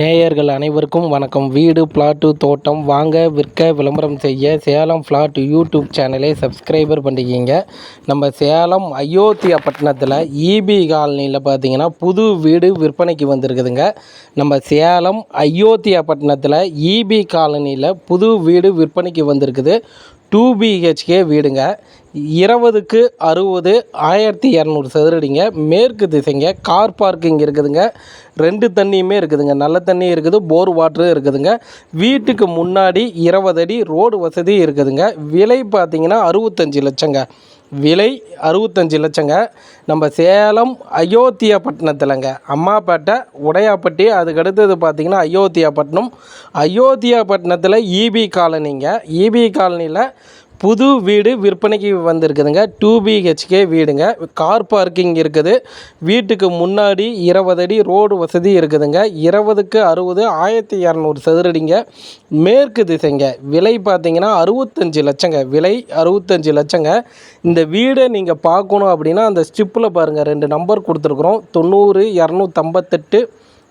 நேயர்கள் அனைவருக்கும் வணக்கம். வீடு பிளாட்டு தோட்டம் வாங்க விற்க விளம்பரம் செய்ய சேலம் பிளாட் யூடியூப் சேனலை சப்ஸ்கிரைபர் பண்ணிக்கிங்க. நம்ம சேலம் அயோத்தியா பட்டணத்தில் இபி காலனியில் பார்த்தீங்கன்னா புது வீடு விற்பனைக்கு வந்திருக்குதுங்க. நம்ம சேலம் அயோத்தியா பட்டணத்தில் இபி காலனியில் புது வீடு விற்பனைக்கு வந்திருக்குது. டூ பிஹெச்கே வீடுங்க. இருபதுக்கு அறுபது ஆயிரத்தி இரநூறு சதுரடிங்க. மேற்கு திசைங்க கார் பார்க்கிங் இருக்குதுங்க. ரெண்டு தண்ணியுமே இருக்குதுங்க. நல்ல தண்ணி இருக்குது போர் வாட்டரும் இருக்குதுங்க. வீட்டுக்கு முன்னாடி இருபது அடி ரோடு வசதி இருக்குதுங்க. விலை பார்த்திங்கன்னா அறுபத்தஞ்சி லட்சங்க. விலை அறுபத்தஞ்சி லட்சங்க. நம்ம சேலம் அயோத்தியா பட்டணத்துலங்க அம்மாப்பேட்டை உடையாப்பட்டி அதுக்கு அடுத்தது பார்த்தீங்கன்னா அயோத்தியா பட்டினம் அயோத்தியா இபி காலனிங்க இபி காலனியில் புது வீடு விற்பனைக்கு வந்திருக்குதுங்க. டூ பிஹெச்கே வீடுங்க. கார் பார்க்கிங் இருக்குது. வீட்டுக்கு முன்னாடி இருபது அடி ரோடு வசதி இருக்குதுங்க. இருபதுக்கு அறுபது ஆயிரத்தி இரநூறு சதுரடிங்க. மேற்கு திசைங்க. விலை பார்த்தீங்கன்னா அறுபத்தஞ்சி லட்சங்க. விலை அறுபத்தஞ்சி லட்சங்க. இந்த வீடை நீங்கள் பார்க்கணும் அப்படின்னா அந்த ஸ்டிப்பில் பாருங்கள் ரெண்டு நம்பர் கொடுத்துருக்குறோம். தொண்ணூறு இரநூத்தம்பத்தெட்டு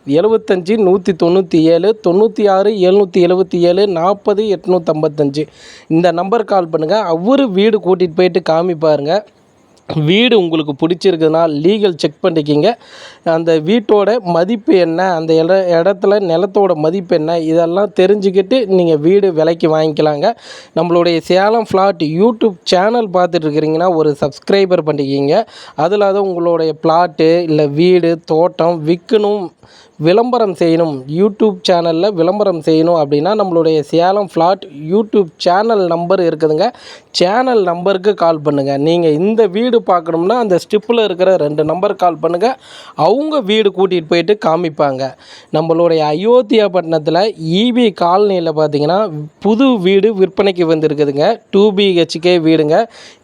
எழுபத்தஞ்சி நூற்றி தொண்ணூற்றி ஏழு தொண்ணூற்றி ஆறு எழுநூற்றி எழுபத்தி ஏழு நாற்பது எட்நூற்றம்பத்தஞ்சு இந்த நம்பர் கால் பண்ணுங்கள் அவரு வீடு கூட்டிகிட்டு போயிட்டு காமிப்பாருங்க வீடு உங்களுக்கு பிடிச்சிருக்குதுன்னா லீகல் செக் பண்ணிக்கிங்க. அந்த வீட்டோட மதிப்பு என்ன? அந்த இட இடத்துல நிலத்தோட மதிப்பு என்ன? இதெல்லாம் தெரிஞ்சுக்கிட்டு நீங்கள் வீடு விலைக்கு வாங்கிக்கலாங்க. நம்மளுடைய சேலம் ஃப்ளாட் யூடியூப் சேனல் பார்த்துட்டு இருக்கிறீங்கன்னா ஒரு சப்ஸ்கிரைபர் பண்ணிக்கிங்க. அதில் அது உங்களுடைய பிளாட்டு இல்லை வீடு தோட்டம் விற்கணும் விளம்பரம் செய்யணும். யூடியூப் சேனலில் விளம்பரம் செய்யணும் அப்படின்னா நம்மளுடைய Salem flat YouTube channel number இருக்குதுங்க. சேனல் நம்பருக்கு கால் பண்ணுங்கள் நீங்கள் இந்த வீடு பார்க்கணும்னா அந்த ஸ்டிப்பில் இருக்கிற ரெண்டு நம்பர் கால் பண்ணுங்கள் அவங்க வீடு கூட்டிகிட்டு போயிட்டு காமிப்பாங்க. நம்மளுடைய அயோத்தியா பட்டணத்தில் இபி காலனியில் பார்த்தீங்கன்னா புது வீடு விற்பனைக்கு வந்திருக்குதுங்க. டூ பிஹெச்கே வீடுங்க.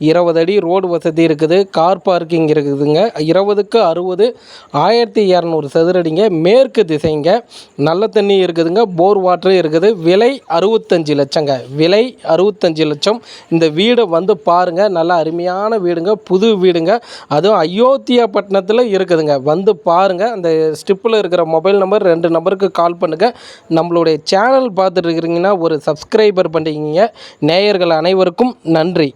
இருபது அடி ரோடு வசதி இருக்குது. கார் பார்க்கிங் இருக்குதுங்க. இருபதுக்கு அறுபது ஆயிரத்தி இரநூறு சதுரடிங்க. மேற்கு திசைங்க. நல்ல தண்ணி இருக்குதுங்க. போர் வாட்டர் இருக்குது. விலை அறுபத்தஞ்சி லட்சங்க. விலை அறுபத்தஞ்சி லட்சம். இந்த வீடை வந்து பாருங்கள் நல்ல அருமையான வீடுங்க. புது வீடுங்க. அதுவும் அயோத்தியா பட்டணத்தில் இருக்குதுங்க. வந்து பாருங்கள் அந்த ஸ்டிப்பில் இருக்கிற மொபைல் நம்பர் ரெண்டு நம்பருக்கு கால் பண்ணுங்கள் நம்மளுடைய சேனல் பார்த்துட்டு இருக்கிறீங்கன்னா ஒரு சப்ஸ்கிரைபர் பண்ணிக்கிங்க. நேயர்கள் அனைவருக்கும் நன்றி.